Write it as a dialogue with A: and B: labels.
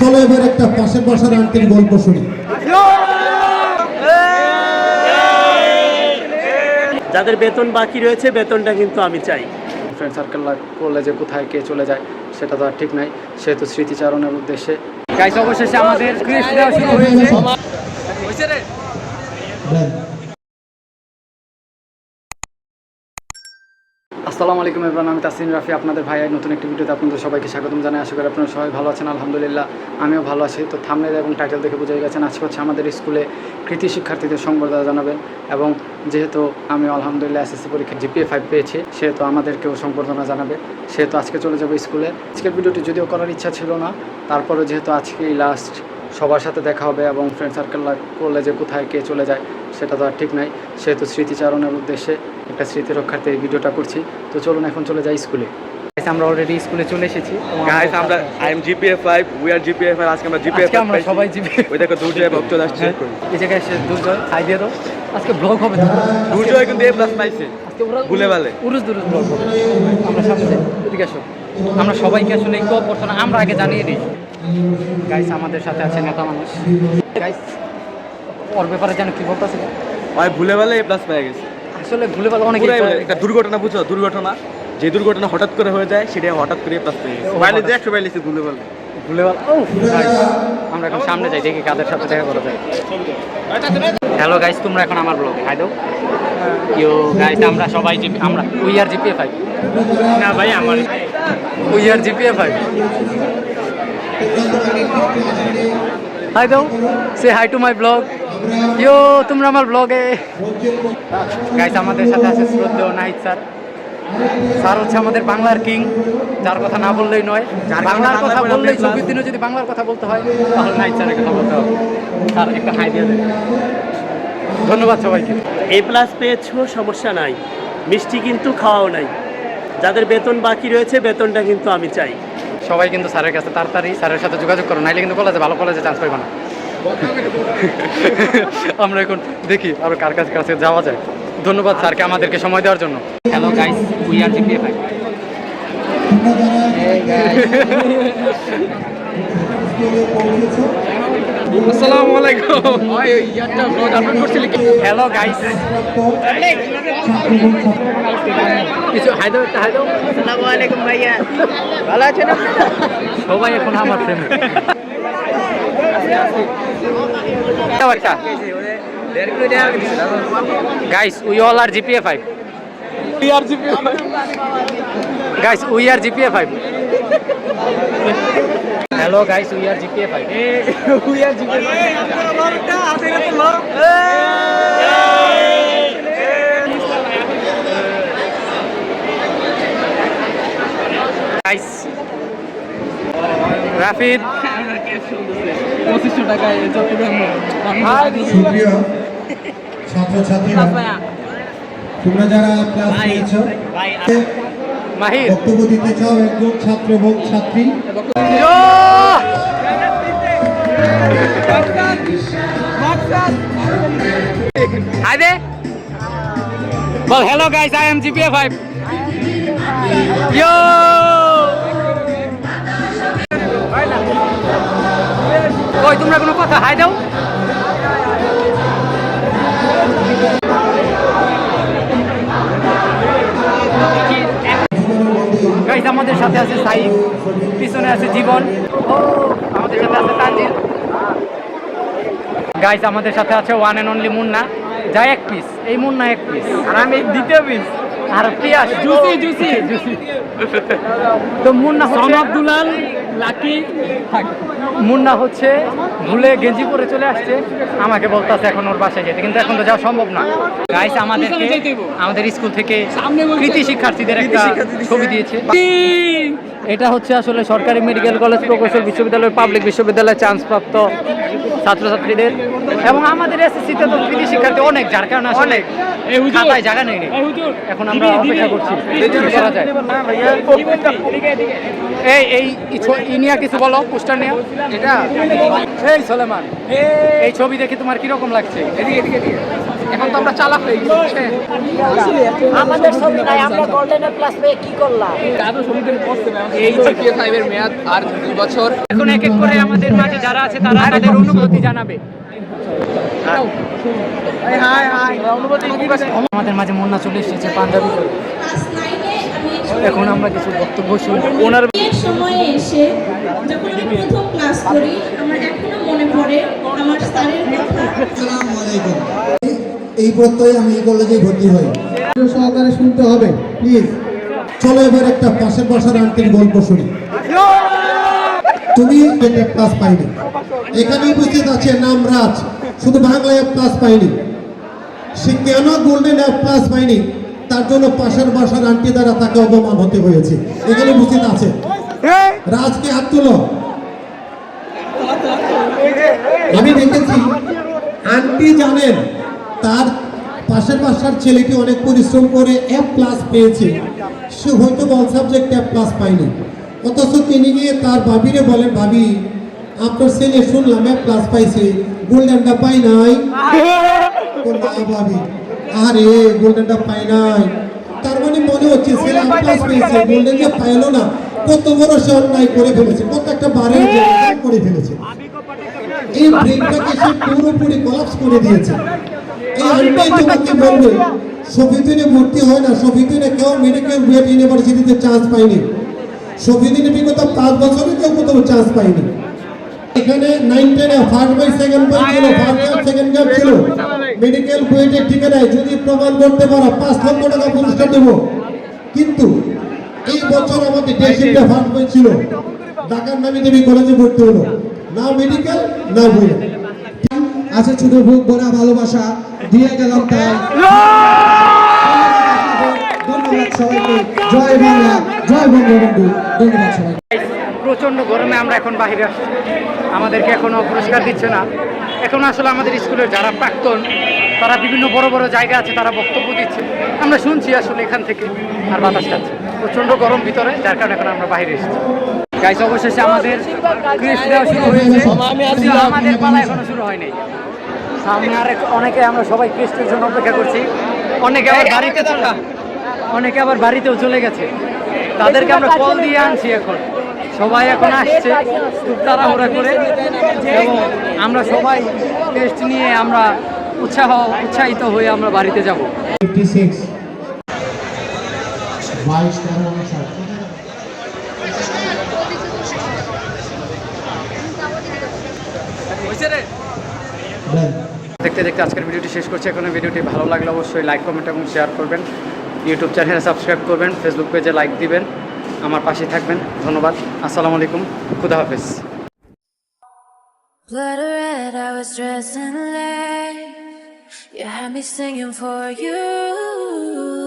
A: চলো এবার একটা পাশের বাসার আন্টির গল্প শুনি।
B: যাদের বেতন বাকি রয়েছে বেতনটা কিন্তু আমি চাই।
C: ফ্রেন্ড সার্কেল করলে যে কোথায় কে চলে যায় সেটা তো আর ঠিক নাই। সেহেতু স্মৃতিচারণের উদ্দেশ্যে। গাইস অবশেষে আমাদের দেওয়া শুরু হয়েছে। আসসালামু আলাইকুম এবার আমি তাসিন রাফি, আপনাদের ভাইয়ের নতুন একটি ভিডিওতে আপনাদের সবাইকে স্বাগতম জানাই। আশা করি আপনারা সবাই ভালো আছেন, আলহামদুলিল্লাহ, আমিও ভালো আছি। তো থামনেল এবং টাইটেল দেখে বুঝে গেছেন, আজকে হচ্ছে আমাদের স্কুলে কৃতি শিক্ষার্থীদের সংবর্ধনা জানাবেন এবং যেহেতু আমি আলহামদুলিল্লাহ এসএসসি পরীক্ষা জিপিএ ফাইভ পেয়েছি, সেহেতু আমাদেরকেও সংবর্ধনা জানাবে। সেহেতু আজকে চলে যাব স্কুলে। আজকের ভিডিওটি যদিও করার ইচ্ছা ছিল না তারপরে যেহেতু আজকেই লাস্ট সবার সাথে দেখা হবে এবং ফ্রেন্ড সার্কেল করলে যে কোথায় কে চলে যায়, সেটা তো আর ঠিক নাই। সেহেতু স্মৃতিচারণের উদ্দেশ্যে একটা স্মৃতি রক্ষার্থে এই ভিডিওটা করছি। তো চলুন এখন চলে যাই স্কুলে। আমরা অলরেডি স্কুলে চলে এসেছি।
D: গাইস আমরা I am GPA 5 we are GPA 5 আজকে আমরা জিপিএ
C: আজকে আমরা সবাই জিপি
D: ওই দেখো দুর্জয় ভক্ত আসছে।
C: এই জায়গায় এসে দুর্জয় খাই দিয়ে দাও আজকে ব্লগ হবে
D: দুর্জয় কিন্তু এ প্লাস পাইছে।
C: আজকে ওরা
D: ভুলে ভালে।
C: উরুস দুরুস ব্লগ হবে। আমরা সামনে এদিকে আসো। আমরা সবাইকে আসলে অভ্যর্থনা আমরা আগে জানিয়ে দিই। গাইস আমাদের সাথে আছে নেতা মানুষ। গাইস ওর ব্যাপারে যেন কি বলতেছে
D: ভাই ভুলে ভালে এ প্লাস পেয়ে গেছে।
C: আসলে ভুলে ভালো অনেক
D: একটা দুর্ঘটনা বুঝছ? দুর্ঘটনা। যে দুর্ঘটনা হঠাৎ করে হয়ে যায় সেটা হঠাৎ করে প্লাস পেয়ে গেছে
C: হঠাৎ।
D: যে একশো বাইলিছে ভুলে ভালে
C: ভুলে ভালো আমরা এখন সামনে যাই দেখি কাদের সাথে দেখা করা যায়। হ্যালো গাইস তোমরা এখন আমার ব্লগে হাই দাও ইউ গাইস আমরা সবাই জিপি আমরা উই আর জিপিএ ফাইভ
B: না ভাই আমার
C: we are GPA five hi দাও say hi to my blog yo তোমরা আমার ব্লগে গাইস আমাদের সাথে আছে শ্রদ্ধেয় নাহিদ স্যার। স্যার হচ্ছে আমাদের বাংলার কিং যার কথা না বললেই নয়। বাংলার কথা বললেই ছবির দিনে যদি বাংলার কথা বলতে হয় তাহলে নাহিদ স্যারের কথা বলতে হবে। স্যার একটা হাই দিয়ে দেন। ধন্যবাদ সবাইকে।
B: এ প্লাস পেয়েছ সমস্যা নাই। মিষ্টি কিন্তু খাওয়াও নাই। যাদের বেতন বাকি রয়েছে বেতনটা কিন্তু আমি চাই।
C: সবাই কিন্তু স্যারের কাছে তাড়াতাড়ি স্যারের সাথে যোগাযোগ করো নাইলে কিন্তু কলেজে ভালো কলেজে চান্স পাইবে না। আমরা এখন দেখি আরও কার কাছে কাছে যাওয়া যায়। ধন্যবাদ স্যারকে আমাদেরকে সময় দেওয়ার জন্য। Hello guys we are GPA five
D: আসসালামু আলাইকুম। ভাই ইয়ারটা ব্লগ আপলোড করছিলি কি?
C: হ্যালো গাইস কিছু হাইদো
E: আসসালামু আলাইকুম ভাইয়া। ভালো আছেন
C: সবাই এখন আমার ফ্রেমে guys we all are GPA five
D: year GPA
C: guys we are GPA five hello guys we are GPA five
D: we are GPA
C: guys Rafid
D: পঁচিশশো টাকায় চট্টগ্রাম
A: সুপ্রিয় ছাত্রছাত্রীরা তোমরা যারা ক্লাস বক্তব্য দিতে চাও একজন ছাত্র এবং ছাত্রী
C: Hi there. Well, hello guys, I am GPA 5. Yo! ওই তোমরা কোনো কথা হাই দাও। আমাদের সাথে আছে সাইফ পিছনে আছে জীবন। ও আমাদের সাথে আছে তানজিল। গাইস আমাদের সাথে আছে ওয়ান অ্যান্ড অনলি মুন্না। যা এক পিস এই মুন্না এক পিস আর আমি দ্বিতীয় পিস আর পিয়াস জুসি জুসি জুসি তো মুন্না হচ্ছে দুলাল লাকি মুন্না হচ্ছে ভুলে গেঞ্জি পরে চলে আসছে। আমাকে বলতেছে এখন ওর বাসায় যেতে কিন্তু এখন তো যাওয়া সম্ভব না। গাইস আমাদের আমাদের স্কুল থেকে কৃতি শিক্ষার্থীদের একটা ছবি দিয়েছে। এটা হচ্ছে আসলে সরকারি মেডিকেল কলেজ প্রকৌশল বিশ্ববিদ্যালয় পাবলিক বিশ্ববিদ্যালয়ে চান্স প্রাপ্ত ছাত্রছাত্রীদের। এবং আমাদের এসএসসিতে তো কৃতি শিক্ষার্থী অনেক যার কারণে অনেক। খাতায় জায়গা নেই। রে। এখন আমরা অপেক্ষা করছি। কি করা যায়। এই এই ই ছ- কিছু বলো পোস্টার নিয়ে। এটা? এই সোলেমান। এই। ছবি দেখে তোমার কীরকম লাগছে? এদিকে এদিকে এদিকে। এখন তো আমরা চালাক হয়ে গেছি?
F: আমাদের ছবি নাই আমরা গোল্ডেন প্লাস পেয়ে কি করলাম?
C: এই জিপিএ ফাইভের মেয়াদ আর দুই বছর। এখন এক এক করে আমাদের মাঝে যারা আছে তারা তাদের অনুভূতি জানাবে। আমাদের মাঝে মুন্না চলে এসেছে পাঞ্জাবি এখন আমরা কিছু বক্তব্য শুনব ওনার
G: বিয়ের সময়ে এসে যখন আমি প্রথম ক্লাস করি আমার এখনও মনে পড়ে আমার স্যারের কথা।
A: এই প্রত্যয়ে আমি এই কলেজে ভর্তি হই। সহকারে শুনতে হবে প্লিজ চলো এবার একটা পাশের বসার আন্টির গল্প শুনি। তুমি ক্লাস পাইনি। এখানে উপস্থিত আছে নাম রাজ শুধু বাংলায় ক্লাস পাইনি সে কেন গোল্ডেন অ্যাপ ক্লাস পাইনি তার জন্য পাশের বাসার আন্টি দ্বারা তাকে অপমান হতে হয়েছে। এখানে উপস্থিত আছে। রাজকে হাত তুলো। আমি দেখেছি আন্টি জানেন তার পাশের বাসার ছেলেটি অনেক পরিশ্রম করে এফ প্লাস পেয়েছে। সে হয়তো বল সাবজেক্ট এফ প্লাস পায়নি। অথচ তিনি গিয়ে তার ভাবিরে বলেন ভাবি আপনার ছেলে শুনলাম এফ প্লাস পাইছে। গোল্ডেনটা পাই নাই। ও না ভাবি আরে গোল্ডেনটা পাই নাই। তার মানে মনে হচ্ছে ছেলে প্লাস পেয়েছে গোল্ডেন যে পাইলো না। কত বড় সে অন্যায় করে ফেলেছে। কত একটা জায়গা করে ফেলেছে। এই ব্রেনটাকে সে পুরোপুরি কলাপস করে দিয়েছে। এই আন্টি তোমাকে বলবে। সফিদিনে ভর্তি হয় না। সফিদিনে কেউ মেডিকেল বিএড ইউনিভার্সিটিতে চান্স পায়নি। সফিদিনে বিগত পাঁচ বছরে কেউ কোথাও চান্স পায়নি। এখানে নাইন টেনে ফার্স্ট বাই সেকেন্ড বাই ছিল ফার্স্ট গ্যাপ সেকেন্ড গ্যাপ ছিল। মেডিকেল বুয়েটের ঠিকানায় যদি প্রমাণ করতে পারো পাঁচ লক্ষ টাকা পুরস্কার দেবো। কিন্তু এই বছর আমাদের ডেসিংটা ফার্স্ট বই ছিল ঢাকার নামে দেবী কলেজে ভর্তি হলো। না মেডিকেল না বই। আছে ছোট বুক ভরা ভালোবাসা দিয়ে গেলাম তাই ধন্যবাদ সবাইকে। জয় বাংলা জয় বঙ্গবন্ধু। ধন্যবাদ সবাইকে।
C: প্রচণ্ড গরমে আমরা এখন বাইরে আসছি। আমাদেরকে এখনও পুরস্কার দিচ্ছে না। এখন আসলে আমাদের স্কুলের যারা প্রাক্তন, তারা বিভিন্ন বড় বড় জায়গা আছে, তারা বক্তব্য দিচ্ছে। আমরা শুনছি আসলে এখান থেকে আর বাতাস খাচ্ছে। প্রচণ্ড গরম ভিতরে, যার কারণে এখন আমরা বাইরে এসেছি। গাইস অবশেষে আমাদের ক্রিস দেওয়া শুরু হয়েছে। আমাদের পালা এখনও শুরু হয়নি। সামনে আর অনেকে আমরা সবাই ক্রিস্টের জন্য অপেক্ষা করছি। অনেকে আবার বাড়িতে অনেকে আবার বাড়িতেও চলে গেছে। তাদেরকে আমরা কল দিয়ে আনছি এখন। সবাই এখন আসছে খুব তাড়াহুড়া করে। এবং আমরা সবাই টেস্ট নিয়ে আমরা উৎসাহ উৎসাহিত হয়ে আমরা বাড়িতে যাব। দেখতে দেখতে আজকের ভিডিওটি শেষ করছি। এখন ভিডিওটি ভালো লাগলে অবশ্যই লাইক কমেন্ট এবং শেয়ার করবেন। ইউটিউব চ্যানেলে সাবস্ক্রাইব করবেন। ফেসবুক পেজে লাইক দিবেন। আমার পাশে থাকবেন ধন্যবাদ আসসালামু আলাইকুম খুদা হাফেজ
H: Blood red, I was dressed in late. You had me singing for you.